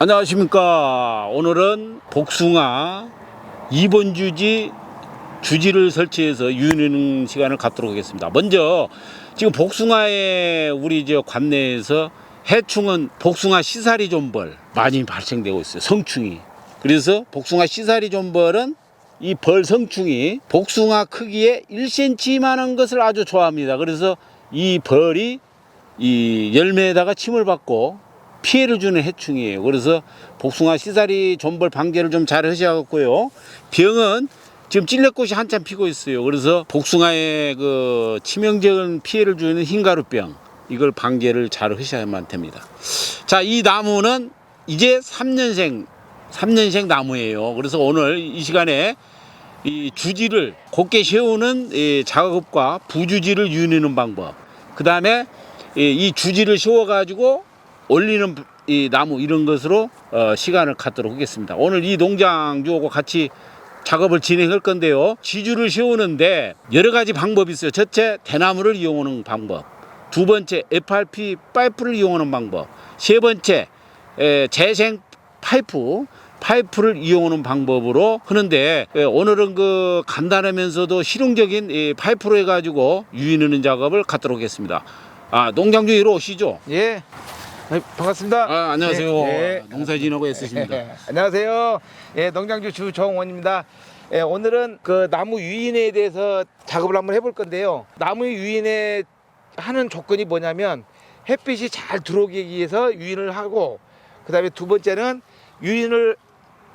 안녕하십니까. 오늘은 복숭아 2번 주지 주지를 설치해서 유인하는 시간을 갖도록 하겠습니다. 먼저 지금 복숭아에 우리 저 관내에서 해충은 복숭아 시사리 존벌 많이 발생되고 있어요. 성충이. 그래서 복숭아 시사리 존벌은 이 벌 성충이 복숭아 크기에 1cm만한 것을 아주 좋아합니다. 그래서 이 벌이 이 열매에다가 침을 받고 피해를 주는 해충이에요. 그래서 복숭아 씨살이 존벌 방제를 좀 잘 하셔갖고요. 병은 지금 찔레꽃이 한참 피고 있어요. 그래서 복숭아에 그 치명적인 피해를 주는 흰가루병 이걸 방제를 잘 하셔야만 됩니다. 자, 이 나무는 이제 3년생 3년생 나무예요. 그래서 오늘 이 시간에 이 주지를 곱게 세우는 이 작업과 부주지를 유인하는 방법. 그 다음에 이 주지를 세워가지고 올리는 이 나무 이런 것으로 어, 시간을 갖도록 하겠습니다. 오늘 이 농장주하고 같이 작업을 진행할 건데요. 지주를 세우는데 여러 가지 방법이 있어요. 첫째, 대나무를 이용하는 방법. 두 번째, FRP 파이프를 이용하는 방법. 세 번째, 에, 재생 파이프. 파이프를 이용하는 방법으로 하는데 에, 오늘은 그 간단하면서도 실용적인 이 파이프로 해가지고 유인하는 작업을 갖도록 하겠습니다. 아 농장주 이로 오시죠. 예. 네, 반갑습니다. 아, 안녕하세요. 예, 예. 농사 지나고 애쓰십니다. 예, 안녕하세요. 예, 농장주 주 정원입니다. 예, 오늘은 그 나무 유인에 대해서 작업을 한번 해볼 건데요. 나무 유인에 하는 조건이 뭐냐면 햇빛이 잘 들어오기 위해서 유인을 하고 그다음에 두 번째는 유인을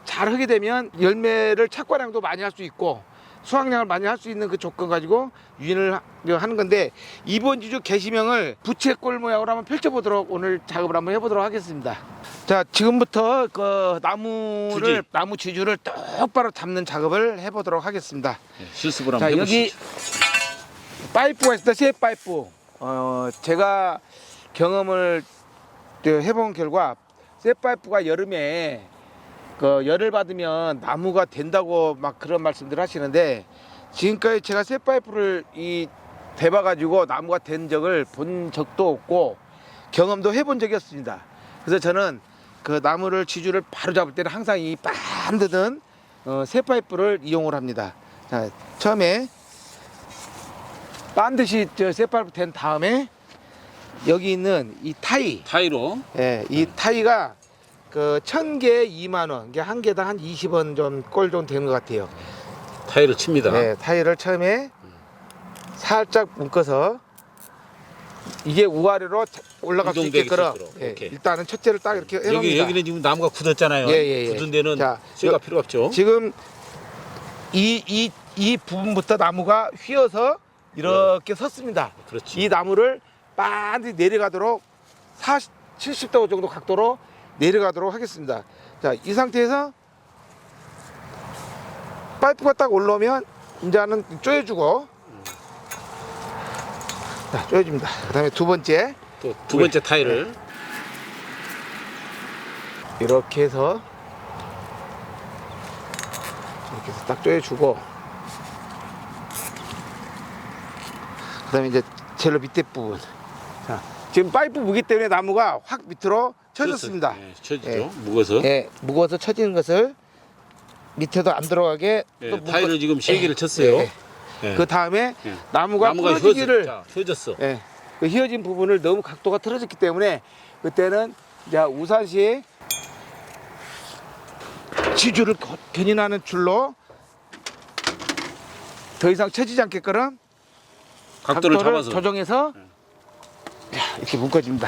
잘 하게 되면 열매를 착과량도 많이 할 수 있고 수확량을 많이 할 수 있는 그 조건 가지고 유인을 하- 하는 건데 이번 주주 게시명을 부채꼴 모양으로 한번 펼쳐보도록 오늘 작업을 한번 해보도록 하겠습니다. 자 지금부터 그 나무를 주지. 나무 지주를 똑바로 잡는 작업을 해보도록 하겠습니다. 예, 실습을 자 한번 여기 해보시죠. 파이프가 있습니다. 새 파이프. 어 제가 경험을 그 해본 결과 새 파이프가 여름에 그 열을 받으면 나무가 된다고 막 그런 말씀들 하시는데 지금까지 제가 새 파이프를 이 대봐 가지고 나무가 된 적을 본 적도 없고 경험도 해본 적이 없습니다. 그래서 저는 그 나무를 지주를 바로 잡을 때는 항상 이 반드는 어, 새 파이프를 이용을 합니다. 자, 처음에 반드시 저 쇠파이프 된 다음에 여기 있는 이 타이, 타이로 예, 이 타이가 그 천 개에 2만 원, 이게 한 개당 한 20원 좀꼴좀 되는 것 같아요. 타이를 칩니다. 네, 타이를 처음에 살짝 묶어서 이게 우아래로 올라갈 수 있게끔. 예. 일단은 첫째를 딱 이렇게 해놓습니다. 여기 여기는 지금 나무가 굳었잖아요. 예, 예, 예. 굳은 데는 자, 쇠가 여- 필요 없죠. 지금 이 이 이 부분부터 나무가 휘어서 이렇게 섰습니다. 그렇지. 이 나무를 반드시 내려가도록 40, 70도 정도 각도로 내려가도록 하겠습니다. 자, 이 상태에서 파이프가 딱 올라오면 이제는 쪼여주고. 자, 쪼여줍니다. 그 다음에 두 번째. 또 두 번째 타이를 이렇게 해서 이렇게 해서 딱 쪼여주고. 그 다음에 이제 제일 밑에 부분. 자, 지금 파이프 무기 때문에 나무가 확 밑으로 쳐졌습니다. 예, 쳐지죠. 예. 무거워서. 예, 무거워서 쳐지는 것을 밑에도 안 들어가게 예, 또 묶어- 타이를 지금 세 예, 개를 쳤어요. 예, 예. 예. 그 다음에 예. 나무가, 나무가 부러지기를 휘어졌, 자, 휘어졌어. 예, 그 휘어진 부분을 너무 각도가 틀어졌기 때문에 그때는 이제 우산시에 지주를 거- 견인하는 줄로 더 이상 쳐지지 않게끔 각도를 잡아서. 조정해서 야, 이렇게 묶어줍니다.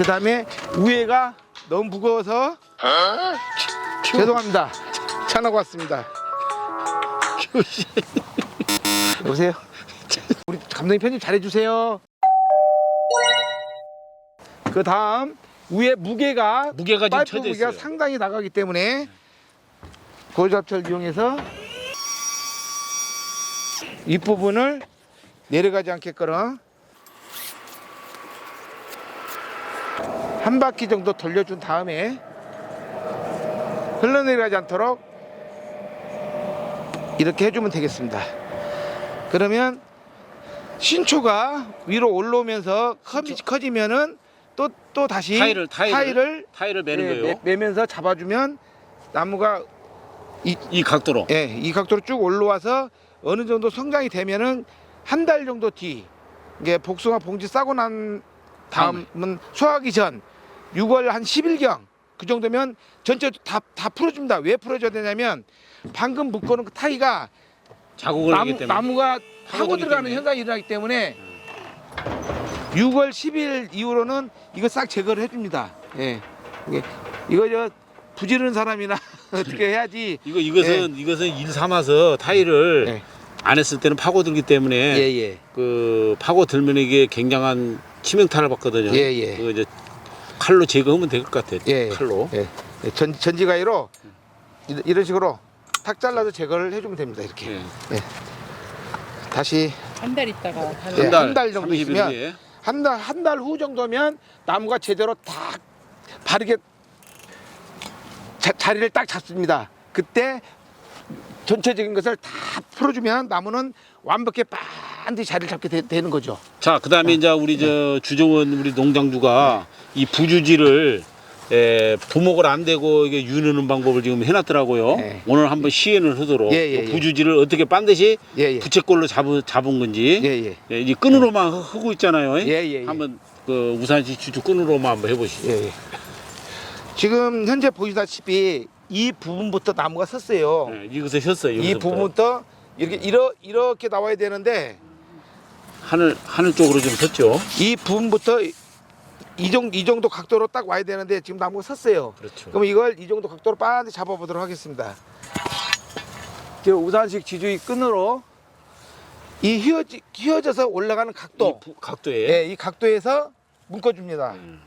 그 다음에 위에가 너무 무거워서 죄송합니다. 차나고 왔습니다. 여보세요? 우리 감독님 편집 잘해주세요. 그 다음 위에 무게가 무게가 지금 파이프 쳐져 무게가 있어요. 상당히 나가기 때문에 고잡철 이용해서 이 부분을 내려가지 않게끔 한 바퀴 정도 돌려준 다음에 흘러내려가지 않도록 이렇게 해주면 되겠습니다. 그러면 신초가 위로 올라오면서 커- 커지면은 또 또 다시 타일을 타일을 타일을 타일을 매는 예, 거예요. 매- 매면서 잡아주면 나무가 이 각도로. 예, 이 각도로 쭉 올라와서 어느 정도 성장이 되면은 한 달 정도 뒤 이게 복숭아 봉지 싸고 난 다음은 수확하기 전 6월 한 10일경 그 정도면 전체 다, 다 풀어줍니다. 왜 풀어줘야 되냐면 방금 묶어놓은 그 타이가 자국을 나무, 때문에. 나무가 파고들기 들어가는 때문에. 현상이 일어나기 때문에 6월 10일 이후로는 이거 싹 제거를 해줍니다. 예, 이게 이거 저 부지런한 사람이나 어떻게 해야지. 이거 이것은 이것은 일 삼아서 타일을 예. 안 했을 때는 파고들기 때문에 예 예. 그 파고들면 이게 굉장한 치명타를 받거든요. 예, 예. 그 이제 칼로 제거하면 될 것 같아요. 예. 칼로. 예, 예, 전 전지가위로 이- 이런 식으로 탁 잘라서 제거를 해주면 됩니다. 이렇게 예. 다시 한 달 있다가 하는 예, 한 달, 한달 정도 30일 있으면 뒤에. 한 달 한 달 후 정도면 나무가 제대로 딱 바르게 자, 자리를 딱 잡습니다. 그때 전체적인 것을 다 풀어주면 나무는 완벽히 반드시 자리를 잡게 되, 는 거죠. 자, 그다음에 이제 우리 저 주정원 우리 농장주가 이 부주지를 에, 부목을 안 되고 이게 유는 방법을 지금 해놨더라고요. 네. 오늘 한번 시연을 하도록 예, 예, 그 예. 부주지를 어떻게 반드시 예, 예. 부채꼴로 잡은, 잡은 건지 예, 예. 예, 이 끈으로만 하- 하고 있잖아요. 예, 예, 예. 한번 그 우산시 주주 끈으로만 한번 해보시죠. 예, 예. 지금 현재 보시다시피 이 부분부터 나무가 섰어요. 예, 이것에 셨어요. 이 부분부터 이렇게 이러, 이렇게 나와야 되는데 하늘 하늘 쪽으로 좀 섰죠. 이 부분부터 이 정도, 이 정도 각도로 딱 와야 되는데 지금 나무가 섰어요. 그렇죠. 그럼 이걸 이 정도 각도로 빠르게 잡아보도록 하겠습니다. 저 우산식 지주의 끈으로 이 휘어지, 휘어져서 올라가는 각도, 이 부- 각도에 예, 이 각도에서 묶어줍니다. 음.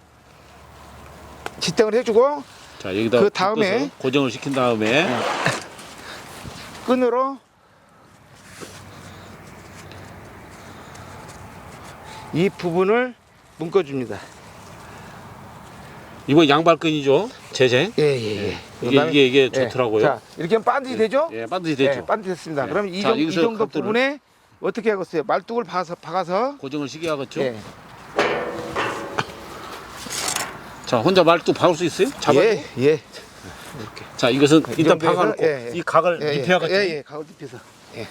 지탱을 해주고 자 여기다 그 다음에 고정을 시킨 다음에 끈으로 이 부분을 묶어줍니다. 이번 양발끈이죠. 재생. 예 예예. 예. 이게 이게 이게 좋더라고요. 자 이렇게 하면 반드시 되죠? 예, 반드시 되죠. 예, 반드시 됐습니다. 예. 그럼 이, 자, 정, 이 여기서 정도 각도를- 부분에 어떻게 하겠어요? 말뚝을 박아서 박아서 고정을 시게 하겠죠. 예. 자 혼자 말뚝 박을 수 있어요? 잡아. 예, 예. 자 이것은 이 일단 정도에서, 박아놓고 예, 예. 이 각을 예, 입혀야 겠죠. 예, 예, 가을 입혀서. 예.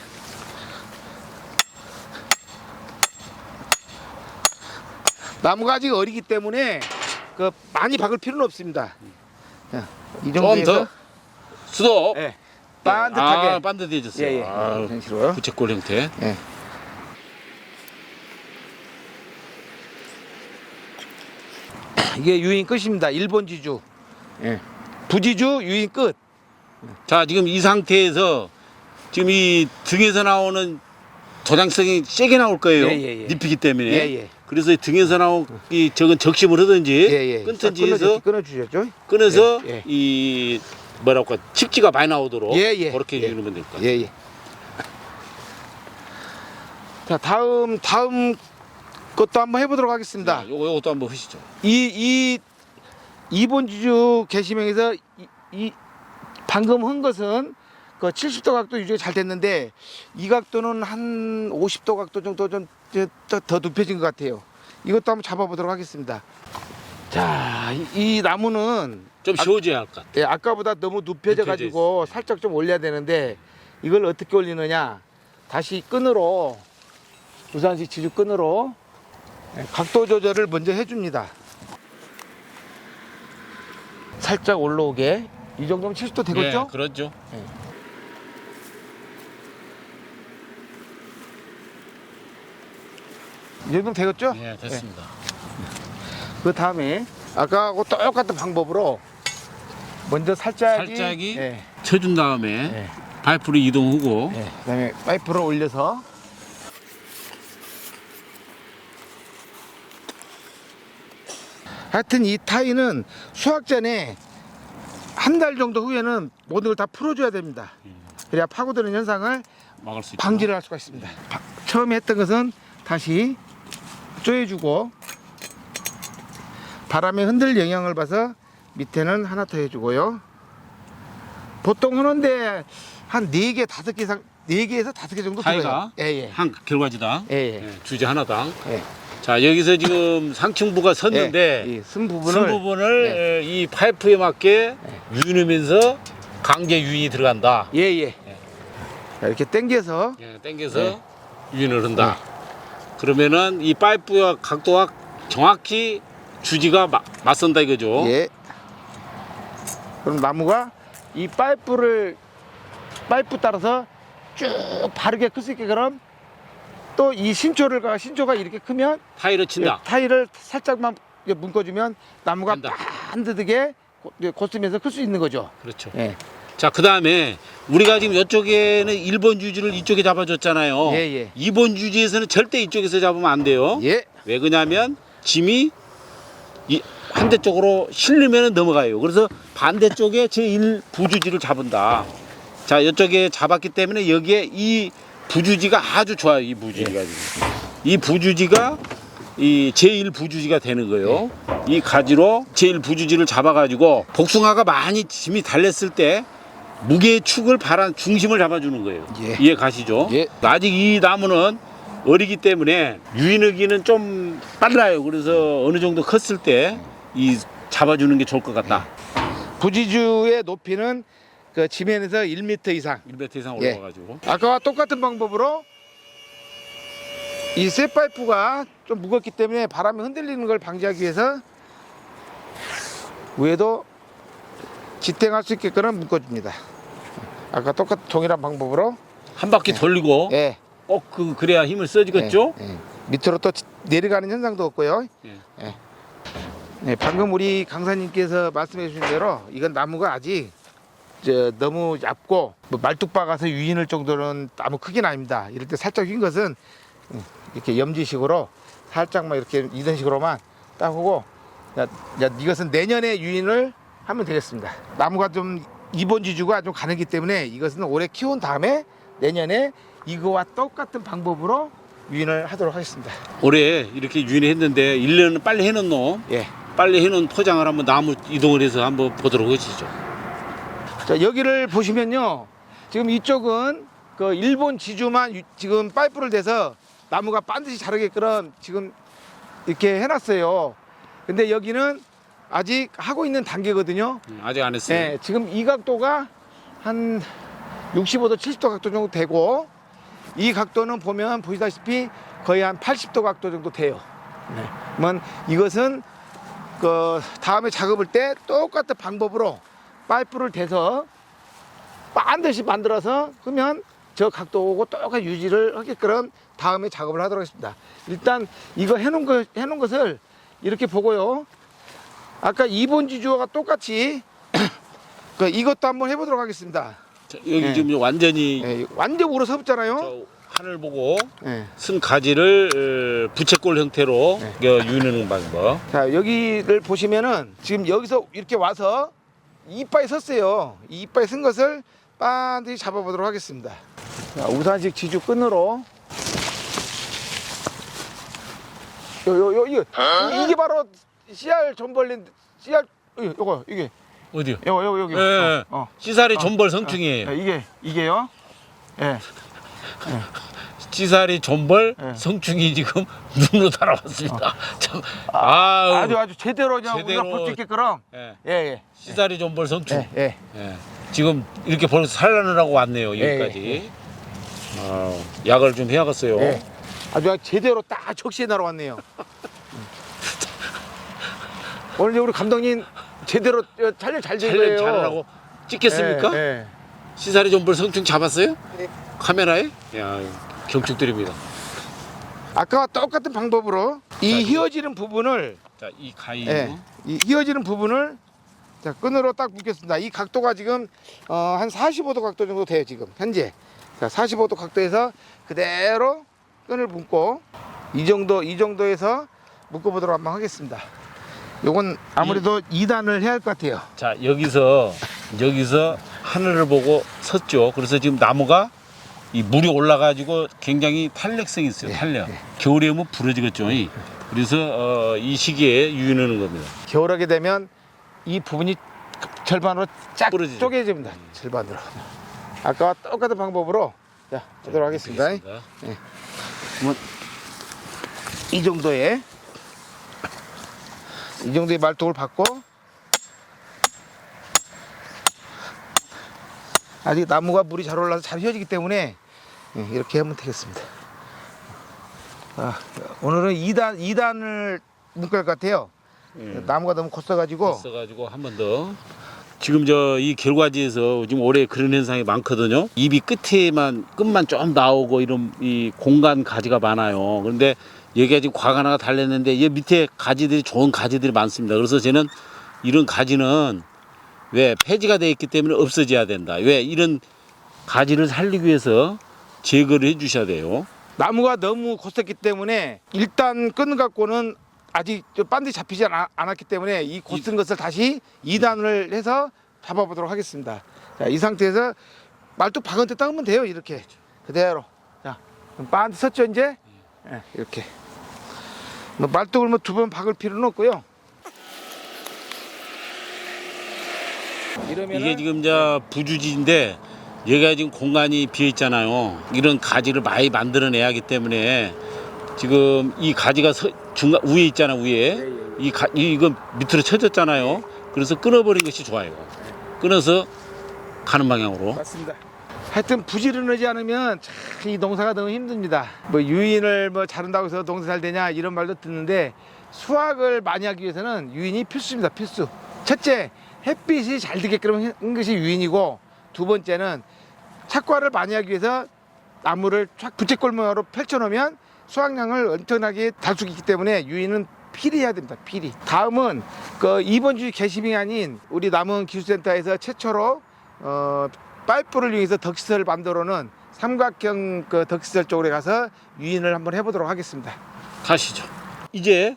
나무가 아직 어리기 때문에 그 많이 박을 필요는 없습니다. 자, 이 좀 정도에서 더 수도. 예, 반듯하게. 아, 반듯해졌어요. 예, 예. 아, 이런 식으로. 부채꼴 형태. 예. 이게 유인 끝입니다. 일본 지주. 예. 부지주 유인 끝. 자 지금 이 상태에서 지금 이 등에서 나오는 도장성이 세게 나올 거예요. 예, 예, 예. 잎이기 때문에. 예, 예. 그래서 등에서 이 적은 적심을 하든지 예, 예. 끊든지 해서 끊어주셨죠? 끊어서 예, 예. 이 뭐랄까 칙지가 많이 나오도록 예, 예. 그렇게 예. 해주면 될 거예요. 예, 예. 자, 다음 다음 것도 한번 해보도록 하겠습니다. 자, 요거 요것도 한번 하시죠. 이 이 이번 지주 게시명에서 이, 이 방금 한 것은 그 70도 각도 유지가 잘 됐는데 이 각도는 한 50도 각도 정도 좀더 더 눕혀진 것 같아요. 이것도 한번 잡아보도록 하겠습니다. 자, 이, 이 나무는 좀 아- 쉬워져야 할 것 같아요. 예, 아까보다 너무 눕혀져 가지고 살짝 좀 올려야 되는데 이걸 어떻게 올리느냐? 다시 끈으로 우산식 지주 끈으로 예, 각도 조절을 먼저 해줍니다. 살짝 올라오게 이 정도면 70도 되겠죠? 예, 그렇죠. 이 정도면 되겠죠? 예, 됐습니다. 그 다음에 아까하고 똑같은 방법으로 먼저 살짝이 살짝이 예, 쳐준 다음에 예, 파이프를 이동하고 예. 그다음에 파이프를 올려서 하여튼 이 타이는 수확 전에 한 달 정도 후에는 모든 걸 다 풀어줘야 됩니다. 그래야 파고드는 현상을 막을 수. 방지를 할 수가 있습니다. 바- 처음에 했던 것은 다시 쪼여주고 바람에 흔들 영향을 봐서 밑에는 하나 더 해주고요. 보통 하는데 한네 개, 다섯 개 이상, 네 개에서 다섯 개 정도 타이가? 들어요. 예, 예. 한 결과지당 예, 예. 예, 주제 하나당 예. 자 여기서 지금 상층부가 섰는데 예, 이쓴 부분을 쓴 부분을 네. 에, 이 파이프에 맞게 유인하면서 강제 유인이 들어간다. 예예. 자, 이렇게 당겨서 예, 당겨서 네. 유인을 한다. 그러면은 이 파이프와 각도가 정확히 주지가 마- 맞선다 이거죠. 예. 그럼 나무가 이 파이프를 파이프 따라서 쭉 바르게 클 수 있게 그럼 또 이 신초를 가 신초가 이렇게 크면 타일을 친다. 이 타일을 살짝만 묶어주면 나무가 된다. 반듯하게 고- 예, 곧쓰면서 클 수 있는 거죠. 그렇죠. 예. 자, 그 다음에 우리가 지금 이쪽에는 1번 주지를 이쪽에 잡아줬잖아요. 예, 예. 2번 주지에서는 절대 이쪽에서 잡으면 안 돼요. 예. 왜 그러냐면 짐이 이 반대쪽으로 실리면 넘어가요. 그래서 반대쪽에 제1 부주지를 잡은다. 자, 이쪽에 잡았기 때문에 여기에 이 부주지가 아주 좋아요. 이 부주지가 예. 지금. 이 부주지가 이 제1 부주지가 되는 거예요. 이 가지로 제1 부주지를 잡아가지고 복숭아가 많이 짐이 달렸을 때 무게의 축을 바란 중심을 잡아주는 거예요. 예. 이해 가시죠? 예. 아직 이 나무는 어리기 때문에 유인하기는 좀 빨라요. 그래서 어느 정도 컸을 때 이 잡아주는 게 좋을 것 같다. 부지주의 높이는 그 지면에서 1m 이상. 1m 이상 예. 올라가가지고. 아까와 똑같은 방법으로 이 쇠파이프가 좀 무겁기 때문에 바람이 흔들리는 걸 방지하기 위해서 위에도 지탱할 수 있게끔 묶어줍니다. 아까 똑같 동일한 방법으로 한 바퀴 돌리고 예, 꼭 그 그래야 힘을 써지겠죠? 예, 예. 밑으로 또 지- 내려가는 현상도 없고요. 예. 예. 네, 방금 우리 강사님께서 말씀해 주신 대로 이건 나무가 아직 저 너무 얇고 뭐 말뚝 박아서 유인할 정도는 나무 크긴 아닙니다. 이럴 때 살짝 휜 것은 음, 이렇게 염지식으로 살짝만 이렇게 이런 식으로만 딱 하고 야, 야, 이것은 내년에 유인을 하면 되겠습니다. 나무가 좀 이번 지주가 좀 가늘기 때문에 이것은 올해 키운 다음에 내년에 이거와 똑같은 방법으로 유인을 하도록 하겠습니다. 올해 이렇게 유인했는데 1년은 빨리 해놓은 놈, 예. 빨리 해놓은 포장을 한번 나무 이동을 해서 한번 보도록 하시죠. 자 여기를 보시면요 지금 이쪽은 그 일본 지주만 유- 지금 파이프를 대서 나무가 반드시 자라게끔 지금 이렇게 해놨어요 근데 여기는 아직 하고 있는 단계거든요 음, 아직 안 했어요. 네, 지금 이 각도가 한 65도 70도 각도 정도 되고 이 각도는 보면 보시다시피 거의 한 80도 각도 정도 돼요 네. 그러면 이것은 그 다음에 작업할 때 똑같은 방법으로 파이프를 대서 반드시 만들어서 그러면 저 각도 오고 똑같이 유지를 하게끔 다음에 작업을 하도록 하겠습니다. 일단 이거 해놓은 거 해놓은 것을 이렇게 보고요. 아까 2번 지주와 똑같이 그 이것도 한번 해보도록 하겠습니다. 자, 여기 예. 지금 완전히 예, 완전 우러서붙잖아요. 저 하늘 보고 예. 쓴 가지를 어, 부채꼴 형태로 네. 어, 유인하는 방법. 자 여기를 보시면은 지금 여기서 이렇게 와서 이빨에 섰어요. 이 이빨에 쓴 것을 반드시 잡아보도록 하겠습니다. 자, 우산식 지주 끈으로 요 요요 이게 이게 바로 씨알 전벌린 씨알 이- 요거 이게 어디요? 요거 요거 여기 예, 예. 어, 어. 씨살이 어. 존벌 성충이에요. 예, 이게 이게요. 예. 씨살이 존벌 예. 성충이 지금 눈으로 달아왔습니다. 참, 아우, 아주 아주 제대로 그냥 우리가 제대로. 볼수 있게끔 예. 예 예. 씨살이 존벌 성충. 예, 예. 예. 지금 이렇게 벌써 산란을 왔네요 여기까지. 아, 약을 좀 해야겠어요. 예. 아주 제대로 딱 적시해 날아왔네요. 음. 오늘 이제 우리 감독님 제대로 저 촬영 잘된 촬영 거예요. 잘하라고 찍겠습니까? 예, 예. 씨살이 존벌 성충 잡았어요? 네. 카메라에? 야, 경축드립니다. 아까와 똑같은 방법으로 이 자, 이거. 휘어지는 부분을 자, 이 가위. 예, 이 휘어지는 부분을 자 끈으로 딱 묶겠습니다. 이 각도가 지금 어, 한 45도 각도 정도 돼요 지금 현재. 자 45도 각도에서 그대로 끈을 묶고 이 정도 이 정도에서 묶어보도록 한번 하겠습니다. 요건 아무래도 2단을 해야 할 것 같아요. 자, 여기서 여기서 하늘을 보고 섰죠. 그래서 지금 나무가 이 물이 올라가지고 굉장히 탄력성이 있어요. 예, 탄력. 예. 겨울에 오면 부러지겠죠. 이. 그래서 어, 이 시기에 유인하는 겁니다. 겨울하게 되면 이 부분이 절반으로 쫙 부러지죠. 쪼개집니다. 절반으로. 아까와 똑같은 방법으로 자 하도록 하겠습니다. 알겠습니다. 한번 이 정도의 이 정도의 말뚝을 받고 아직 나무가 물이 잘 올라서 잘 휘어지기 때문에 예, 이렇게 하면 되겠습니다. 아, 오늘은 2단 2단을 묶을 것 같아요. 나무가 너무 컸어가지고 있어가지고 한 번 더. 지금 저 이 결과지에서 지금 올해 그런 현상이 많거든요. 입이 끝에만 끝만 좀 나오고 이런 이 공간 가지가 많아요. 그런데 여기가 지금 과가 하나가 달렸는데 이 밑에 가지들이 좋은 가지들이 많습니다. 그래서 저는 이런 가지는 왜 폐지가 돼 있기 때문에 없어져야 된다. 왜 이런 가지를 살리기 위해서 제거를 해 주셔야 돼요. 나무가 너무 컸었기 때문에 일단 끈 갖고는 아직 저 반드시 잡히지 않, 않았기 때문에 이 곧쓴 것을 다시 2단을 해서 잡아보도록 하겠습니다. 자, 이 상태에서 말뚝 박은 때 따면 돼요. 이렇게 그대로. 자, 그럼 반드 섰죠 이제? 예, 이렇게. 뭐 말뚝을 뭐 두 번 박을 필요는 없고요. 이게 지금 저 부주지인데 얘가 지금 공간이 비어 있잖아요. 이런 가지를 많이 만들어내야 하기 때문에 지금 이 가지가 서, 중간 위에 있잖아 위에 이 가, 이- 이거 밑으로 쳐졌잖아요. 그래서 끊어버린 것이 좋아요. 끊어서 가는 방향으로. 맞습니다. 하여튼 부지런하지 않으면 참 이 농사가 너무 힘듭니다. 뭐 유인을 뭐 자른다고 해서 농사 잘 되냐 이런 말도 듣는데 수확을 많이 하기 위해서는 유인이 필수입니다. 필수. 첫째 햇빛이 잘 들게끔 하는 것이 유인이고 두 번째는 착과를 많이 하기 위해서 나무를 쫙 부채꼴모로 펼쳐놓으면 수확량을 엄청나게 달 수 있기 때문에 유인은 필히 해야 됩니다. 필히. 다음은 그 이번 주 게시빙이 아닌 우리 남원 기술센터에서 최초로 어, 파이프를 이용해서 덕시설을 만들어놓은 삼각형 그 덕시설 쪽으로 가서 유인을 한번 해보도록 하겠습니다. 가시죠. 이제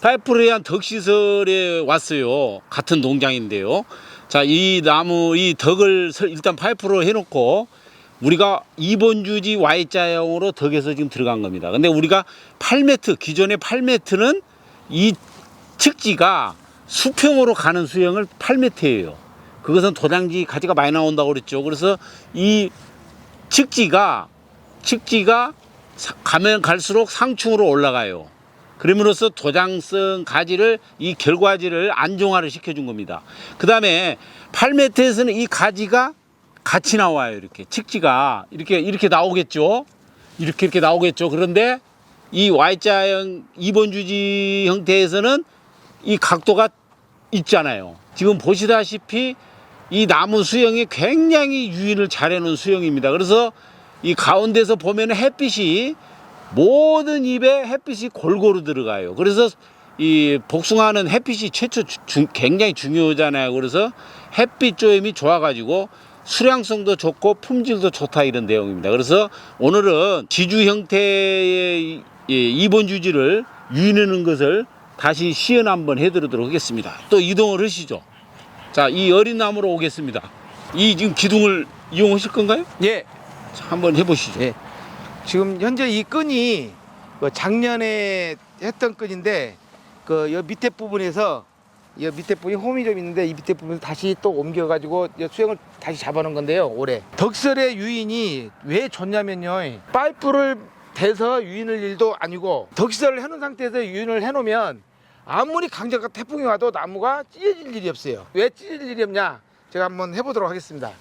파이프를 위한 덕시설에 왔어요. 같은 농장인데요. 자, 이 나무, 이 덕을 설- 일단 파이프로 해놓고 우리가 2번 주지 Y자형으로 덕에서 지금 들어간 겁니다. 근데 우리가 8m, 기존의 8m는 이 측지가 수평으로 가는 수형을 8m예요. 그것은 도장지 가지가 많이 나온다고 그랬죠. 그래서 이 측지가 측지가 사- 가면 갈수록 상층으로 올라가요. 그럼으로써 도장성 가지를 이 결과지를 안정화를 시켜준 겁니다. 그 다음에 8m에서는 이 가지가 같이 나와요. 이렇게 측지가 이렇게 이렇게 나오겠죠. 이렇게 이렇게 나오겠죠. 그런데 이 Y자형 2번 주지 형태에서는 이 각도가 있잖아요. 지금 보시다시피 이 나무 수영이 굉장히 유인을 잘 해놓은 수영입니다. 그래서 이 가운데서 보면 햇빛이 모든 입에 햇빛이 골고루 들어가요. 그래서 이 복숭아는 햇빛이 최초 주- 주- 굉장히 중요하잖아요. 그래서 햇빛 조임이 좋아가지고 수량성도 좋고 품질도 좋다 이런 내용입니다. 그래서 오늘은 지주 형태의 이 2번 주지를 유인하는 것을 다시 시연 한번 해드리도록 하겠습니다. 또 이동을 하시죠. 자, 이 어린 나무로 오겠습니다. 이 지금 기둥을 이용하실 건가요? 예, 자, 한번 해보시죠. 예. 지금 현재 이 끈이 그 작년에 했던 끈인데 그 여 밑에 부분에서 이 밑에 부분이 홈이 좀 있는데 이 밑에 부분 다시 또 옮겨가지고 이 수영을 다시 잡아놓은 건데요 올해 덕설의 유인이 왜 좋냐면요 파이프를 대서 유인을 일도 아니고 덕시설을 해놓은 상태에서 유인을 해놓으면 아무리 강력한 태풍이 와도 나무가 찢어질 일이 없어요 왜 찢어질 일이 없냐 제가 한번 해보도록 하겠습니다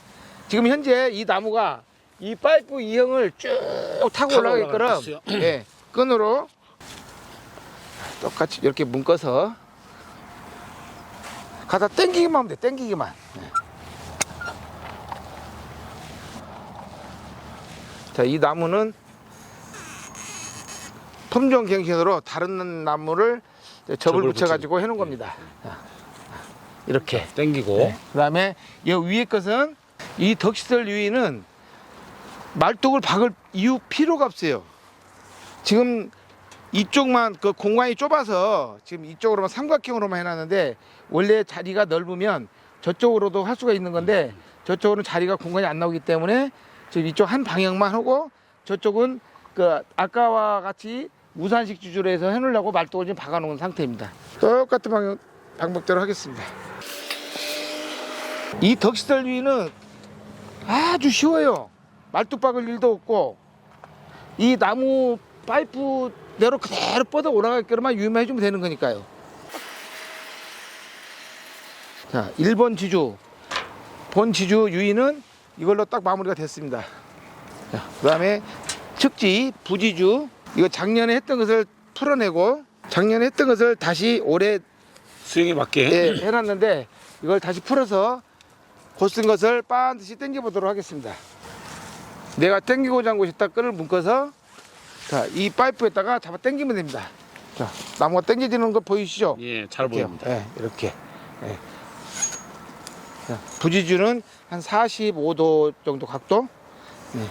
지금 현재 이 나무가 이 파이프 이형을 쭉 타고 타고 올라가게끔. 예, 끈으로 똑같이 이렇게 묶어서 가다 당기기만 하면 돼 당기기만 예. 자이 나무는 품종 경신으로 다른 나무를 접을 접을 붙여 가지고 해놓은 겁니다. 자, 이렇게. 땡기고. 네. 그 다음에 이 위에 것은 이 덕시설 유인은 말뚝을 박을 이유 필요가 없어요. 지금 이쪽만 그 공간이 좁아서 지금 이쪽으로만 삼각형으로만 해놨는데 원래 자리가 넓으면 저쪽으로도 할 수가 있는 건데 저쪽으로는 자리가 공간이 안 나오기 때문에 지금 이쪽 한 방향만 하고 저쪽은 그 아까와 같이 무산식 주주로 해서 해놓으려고 말뚝을 지금 박아놓은 상태입니다. 똑같은 방향, 방법대로 하겠습니다. 이 덕시설 위는 아주 쉬워요. 말뚝 박을 일도 없고 이 나무 파이프 대로 그대로 뻗어 올라가게끔만 유인만 해주면 되는 거니까요. 자, 1번 지주, 본 지주 유인은 이걸로 딱 마무리가 됐습니다. 자, 그 다음에 측지, 부지주, 이거 작년에 했던 것을 풀어내고 작년에 했던 것을 다시 올해 수영에 맞게. 예, 해놨는데 이걸 다시 풀어서 곧 쓴 것을 반드시 당겨 보도록 하겠습니다. 내가 당기고자 한 곳에 딱 끈을 묶어서 자, 이 파이프에다가 잡아 당기면 됩니다. 자, 나무가 당겨지는 거 보이시죠? 예, 잘 이렇게요. 보입니다. 예, 이렇게. 예. 자, 부지주는 한 45도 정도 각도. 네.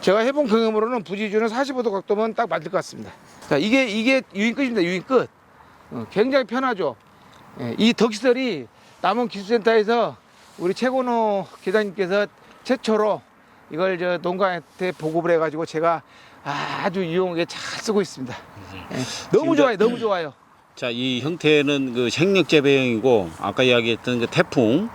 제가 해본 경험으로는 부지주는 45도 각도면 딱 맞을 것 같습니다. 자, 이게 이게 유인 끝입니다. 유인 끝. 어, 굉장히 편하죠. 예, 이 덕시설이 남원 기술센터에서 우리 최건호 계장님께서 최초로 이걸 저 농가한테 보급을 해가지고 제가 아주 유용하게 잘 쓰고 있습니다. 예, 너무 좋아요, 너무 좋아요. 자, 이 형태는 그 생력 재배형이고 아까 이야기했던 그 태풍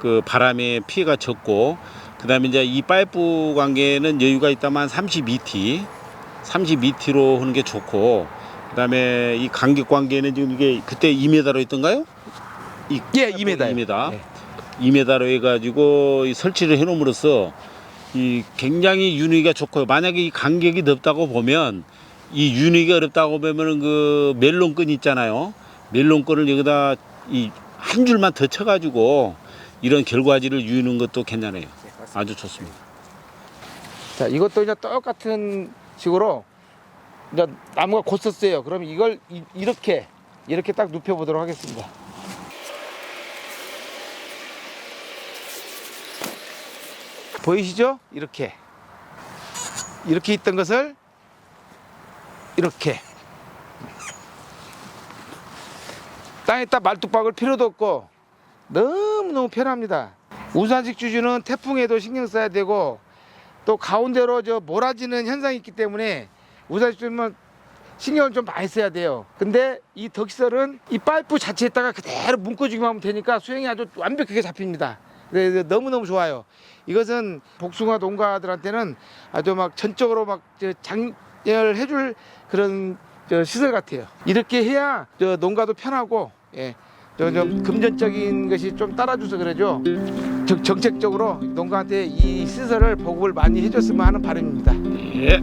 그 바람에 피해가 적고 그 다음에 이제 이 파이프 관계는 여유가 있다만 32T, 32T로 하는 게 좋고 그 다음에 이 간격 관계는 지금 이게 그때 2m로 있던가요? 이 예, 2m. 2m. 네. 2m로 해가지고 이 설치를 해놓음으로써 이 굉장히 윤희가 좋고요. 만약에 이 간격이 넓다고 보면 이 윤희가 어렵다고 보면은 그 멜론끈 있잖아요. 멜론끈을 여기다 이 한 줄만 더 쳐가지고 이런 결과지를 유는 것도 괜찮아요. 아주 좋습니다. 자, 이것도 이제 똑같은 식으로 이제 나무가 곧 썼어요. 그럼 이걸 이, 이렇게 이렇게 딱 눕혀 보도록 하겠습니다. 보이시죠? 이렇게 이렇게 있던 것을 이렇게 땅에다 말뚝박을 필요도 없고 너무너무 편합니다. 우산식 주주는 태풍에도 신경 써야 되고 또 가운데로 저 몰아지는 현상이 있기 때문에 우산식 주주는 신경을 좀 많이 써야 돼요. 근데 이 덕시설은 이 파이프 자체에다가 그대로 묶어주기만 하면 되니까 수행이 아주 완벽하게 잡힙니다. 그래서 너무너무 좋아요. 이것은 복숭아 농가들한테는 아주 막 전적으로 막저 장렬해줄 그런 저 시설 같아요. 이렇게 해야 저 농가도 편하고 예. 저, 저 금전적인 것이 좀 따라줘서 그러죠. 정- 정책적으로 농가한테 이 시설을 보급을 많이 해줬으면 하는 바람입니다. 예.